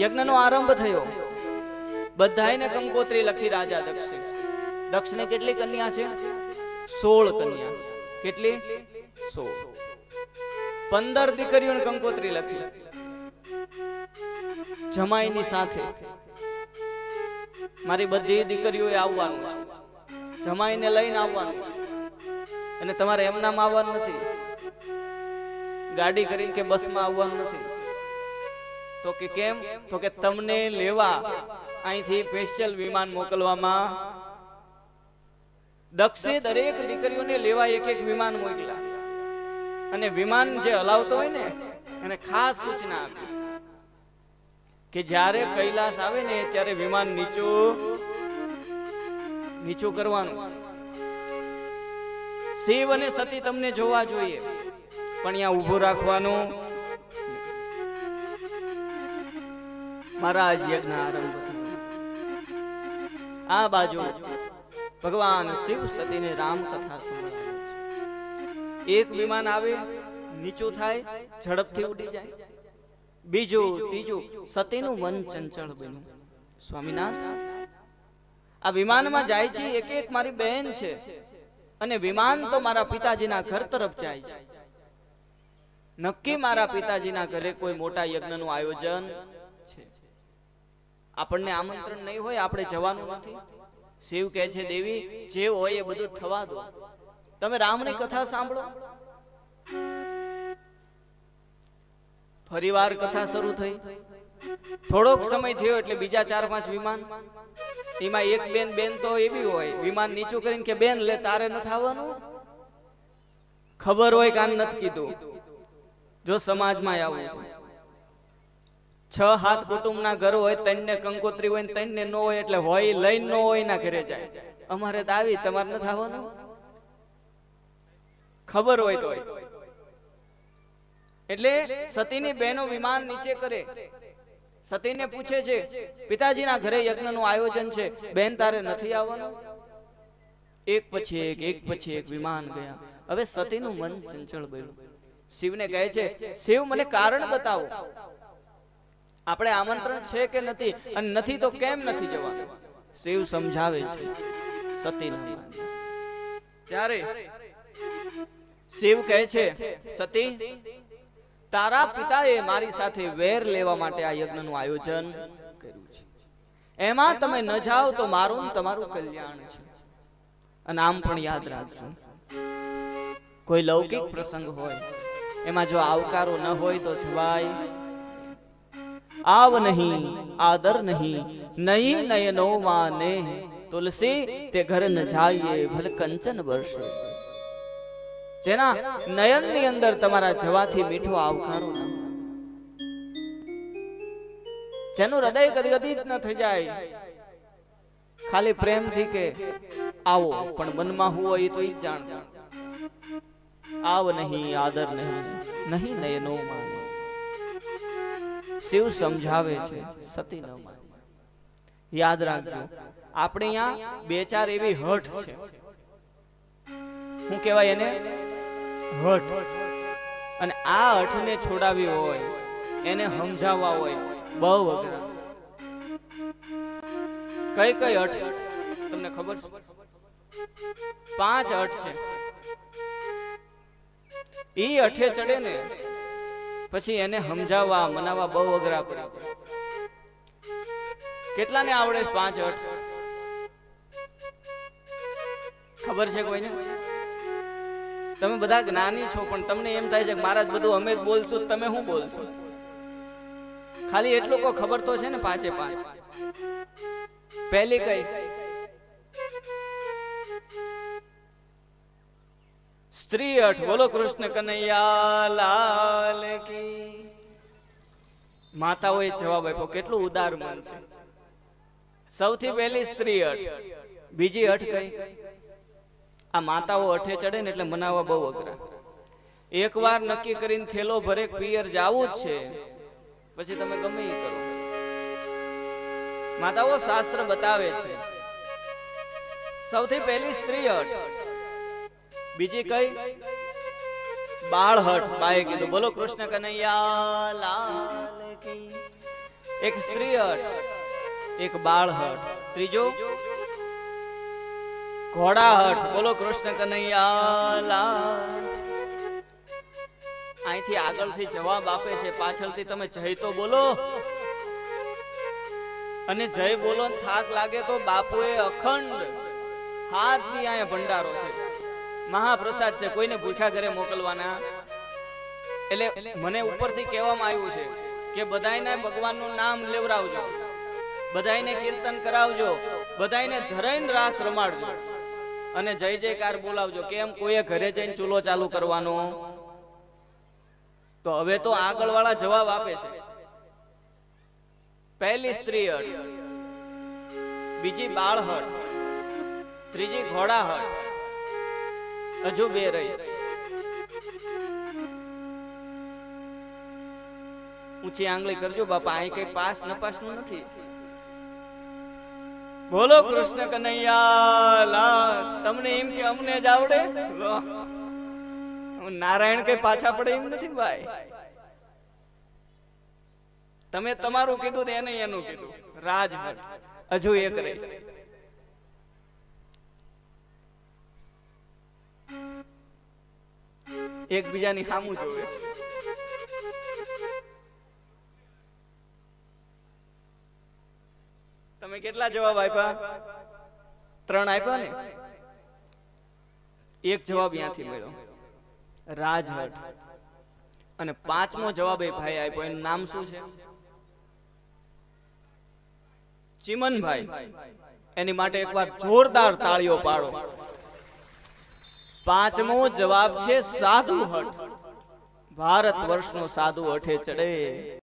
યજ્ઞનો આરંભ થયો. બધાયને કંકોત્રી લખી રાજા દક્ષે. દક્ષને કેટલી કન્યા છે? સોળ કન્યા. કેટલી? સોળ. પંદર દીકરીઓને કંકોત્રી લખી. જમાઈની સાથે. મારી બધી દીકરીઓએ આવવાનું છે. જમાઈને લઈને આવવાનું છે. અને તમારે એમનામ આવવાનું નથી. ગાડી કરીને કે બસમાં આવવાનું નથી. તો કે કેમ? તો કે તમને લેવા અહીંથી સ્પેશિયલ વિમાન મોકલવામાં દક્ષે દરેક દીકરીઓને લેવા એક એક વિમાન મોકલ્યા. અને વિમાન જે હલાવતો હોય ને, એને ખાસ સૂચના આપી કે જ્યારે કૈલાસ આવે ને, ત્યારે વિમાન નીચું નીચું કરવાનું. શિવ અને સતી તમને જોવા જોઈએ. પણ અહીંયા ઊભું રાખવાનું. મારા જ યજ્ઞ આરંભ. આ બાજુ ભગવાન શિવ સતીને રામ કથા સંભળાવે એક વિમાન આવે, નીચું થાય, ઝડપથી ઉડી જાય. બીજું, ત્રીજું, સતીનું મન ચંચળ બન્યું. સ્વામિનાથ, આ વિમાનમાં જાય છે, એક એક મારી બહેન છે. અને વિમાન તો મારા પિતાજીના ઘર તરફ જાય છે. નક્કી મારા પિતાજીના ઘરે કોઈ મોટા યજ્ઞનું આયોજન છે. આપણને આમંત્રણ નહીં હોય, આપણે જવાનું નથી. શિવ કહે છે, દેવી, જે હોય એ બધું થવા દો. તમે રામની કથા સાંભળો? ફરીવાર કથા શરૂ થઈ. થોડોક સમય થયો એટલે બીજા ચાર પાંચ વિમાન. એમાં એક બેન બેન તો એવી હોય. વિમાન નીચું કરીને કે, બેન, લે, તારે નથી આવવાનું? ખબર હોય કાન નથી કીધું. જો સમાજમાં આવું છે. છ હાથ કુટુંબના ઘર હોય, ત્રણને કંકોત્રી હોય ને ત્રણને ન હોય એટલે હોય લઈને ન હોય ના ઘરે જાય. અમારે તો આવી, તમારે નથી આવવાનું ખબર હોય તો. એટલે સતીની બહેનો વિમાન નીચે કરે. સતીને પૂછે છે, પિતાજીના ઘરે યજ્ઞનું આયોજન છે, બેન તારે નથી આવવાનું? એક પછી એક એક પછી એક વિમાન ગયા. હવે સતીનું મન ચંચળ બન્યું. શિવને કહે છે, શિવ, મને કારણ બતાવો. આપણે આમંત્રણ છે કે નથી અને નથી તો કેમ નથી જવાનું? શિવ સમજાવે છે. સતી ત્યારે શિવ કહે છે, સતી, તારા પિતાએ મારી સાથે વેર લેવા માટે આ યજ્ઞનું આયોજન કર્યું છે. એમાં તમે ન જાઓ તો મારું તમારું કલ્યાણ છે. અને આમ પણ યાદ રાખજો. કોઈ લૌકિક પ્રસંગ હોય, એમાં જો આવકારો ન હોય તો જવાય આવ નહીં આદર નહીં નહીં નયનો માને તુલસી તે ઘર ન જાઈએ ભલ કંચન વર્ષે જેના નયનની અંદર તમારા જવાથી મીઠો આવકારો જેનું હૃદય ગદગદિત ન થઈ જાય. ખાલી પ્રેમથી કે, આવો, પણ મનમાં હું હોય તો ઈ જ જાણતા. આવ નહીં, આદર નહીં નહીં નયનો માને શિવ સમજાવે છે, સતી ન યાદ રાખજો, આપણે અહીંયા બે ચાર એવી હઠ છે. હું કહેવાય એને હઠ. અને આ હઠને છોડાવી હોય, એને સમજાવવા હોય, બહુ અઘરા. કઈ કઈ હઠ? તમને ખબર પાંચ હઠ છે. ઈ અઠે ચડે ને પછી એને સમજાવવા, મનાવવા બહુ અઘરા પડે. કેટલાને આવડે પાંચ અઠ ખબર છે કોઈને? તમે બધા જ્ઞાની છો, પણ તમને એમ થાય છે કે મહારાજ, બધું અમે જ બોલશું તમે શું બોલશો? ખાલી એટલું કો ખબર તો છે ને પાંચે પાંચ? પહેલી કઈ? સ્ત્રી અઠ બોલો કૃષ્ણ કનૈયા, લાલ કી. માતાઓએ જવાબ આપ્યો, કેટલું ઉદાર મન છે. સૌથી પહેલી સ્ત્રી અઠ, બીજી અઠ કઈ? આ માતાઓ અઠે ચડે ને એટલે મનાવવા બહુ અઘરા. એકવાર નક્કી કરીને થેલો ભરે, પિયર, જાવું જ છે. પછી તમે ગમે એ કરો. માતાઓ શાસ્ત્ર બતાવે છે. સૌથી પહેલી સ્ત્રી હટ બીજી કઈ? બાળહટ. બાએ કીધું, બોલો કૃષ્ણ કનૈયા, લાલ એક સ્ત્રી એક બાળહટ. ત્રીજો? ઘોડાહટ. બોલો કૃષ્ણ કનૈયા અહીંથી આગળથી જવાબ આપે છે. પાછળથી તમે જય તો બોલો. અને જય બોલો થાક લાગે તો બાપુએ અખંડ હાથથી અહીંયા ભંડારો છે. મહાપ્રસાદ છે, કોઈને ભૂખ્યા ઘરે મોકલવાના. એટલે મને ઉપરથી કહેવામાં આવ્યું છે કે બધાયને ભગવાનનું નામ લેવરાવજો બધાયને કીર્તન કરાવજો, બધાયને ધરાઈને રાસ રમાડજો અને જય જયકાર બોલાવજો. કેમ? કોઈએ ઘરે જઈને ચૂલો ચાલુ કરવાનો? તો હવે તો આગળવાળા જવાબ આપે છે. પહેલી સ્ત્રી હળ બીજી બાળ હટ ત્રીજી ઘોડા હટ હજુ બે રહી. ઊંચી આંગળી કરજો, બાપા, અહીં કઈ પાસ નપાસનું નથી. બોલો કૃષ્ણ કનૈયા તમને એમ કે અમને જ આવડે? નારાયણ કઈ પાછા પડે એમ નથી, ભાઈ. તમે તમારું કીધું એને એનું કીધું. રાજ હજુ એક રહી. એકબીજાની સામું જોવે છે. તમે કેટલા જવાબ આપ્યા? ત્રણ આપ્યા ને? એક જવાબ અહીંયાથી મળ્યો. રાજહટ અને પાંચમો જવાબ એ ભાઈ આપ્યો. એનું નામ શું છે? ચિમનભાઈ. એની માટે એકવાર જોરદાર તાળીઓ પાડો. પાંચમો જવાબ છે સાધુ હઠ. ભારત વર્ષનો સાધુ હઠે ચડે.